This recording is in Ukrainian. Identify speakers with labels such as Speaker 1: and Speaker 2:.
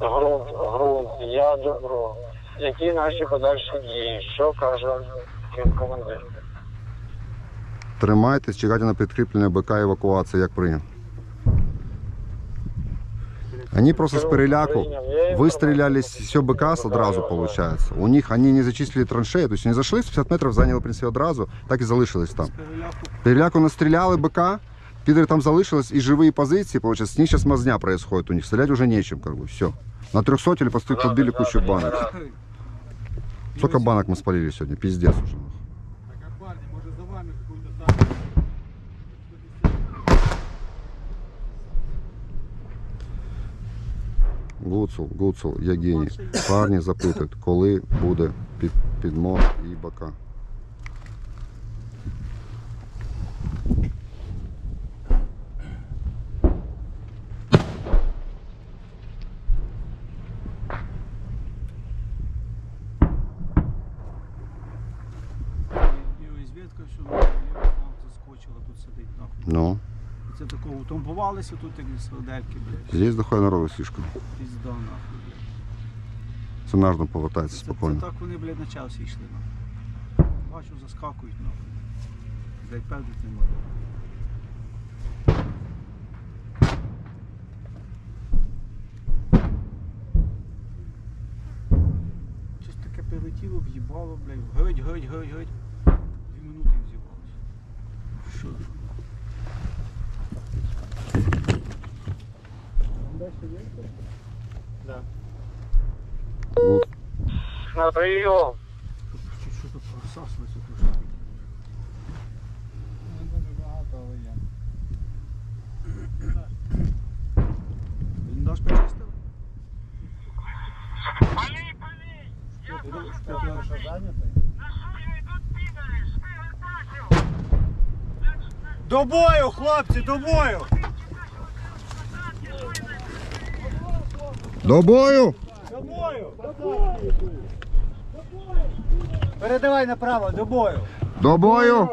Speaker 1: грунт, грунт, я. Які наші подальші дії? Що каже командир?
Speaker 2: Тримайтесь, чекайте на підкріплення БК евакуація, як прийняв. Они просто с переляку выстрелялись все БК одразу, получается. У них они не зачислили траншеї, тобто вони зайшли, 50 метрів зайняли в принципі одразу, так і залишились там. Переляку настріляли БК, підери там залишились і живі позиції, получается, с них сейчас мазня происходит у них, стрелять уже нечем, как бы, все. На 300 или просто подбили кучу банок. Сколько банок мы спалили сегодня, пиздец уже.
Speaker 3: Так, а парни, може за вами какую-то там...
Speaker 2: Гуцул, Гуцул, я геній. Парні запитують, коли буде під, підмог і бока.
Speaker 3: І що ліва заскочила, тут сидить нахуй.
Speaker 2: Ну,
Speaker 3: Це такого утрамбувалися тут, як сладельки, блядь.
Speaker 2: здесь доходить народу слишком.
Speaker 3: Пізда нахуй, блядь.
Speaker 2: Це наш повертається
Speaker 3: Це,
Speaker 2: спокійно.
Speaker 3: це так вони, блядь, на час йшли, нахуй. Бачу, заскакують, нахуй. Блядь, певдить не можу. Щось таке прилетіло, в'їбало, блядь. Геть, геть, геть, геть. Дві минути і вз'їбалося. Що? Да.
Speaker 2: Гуц-
Speaker 1: На прийом.
Speaker 3: Чуть що тут просасується трошки. Бліндаж почистив?
Speaker 1: Палі, палі! Я
Speaker 3: Що ти
Speaker 1: можу
Speaker 3: що ти робиш, зайнятий? До бою, хлопці, до бою!
Speaker 2: До бою!
Speaker 3: До бою! Передавай направо, до бою!
Speaker 2: До бою!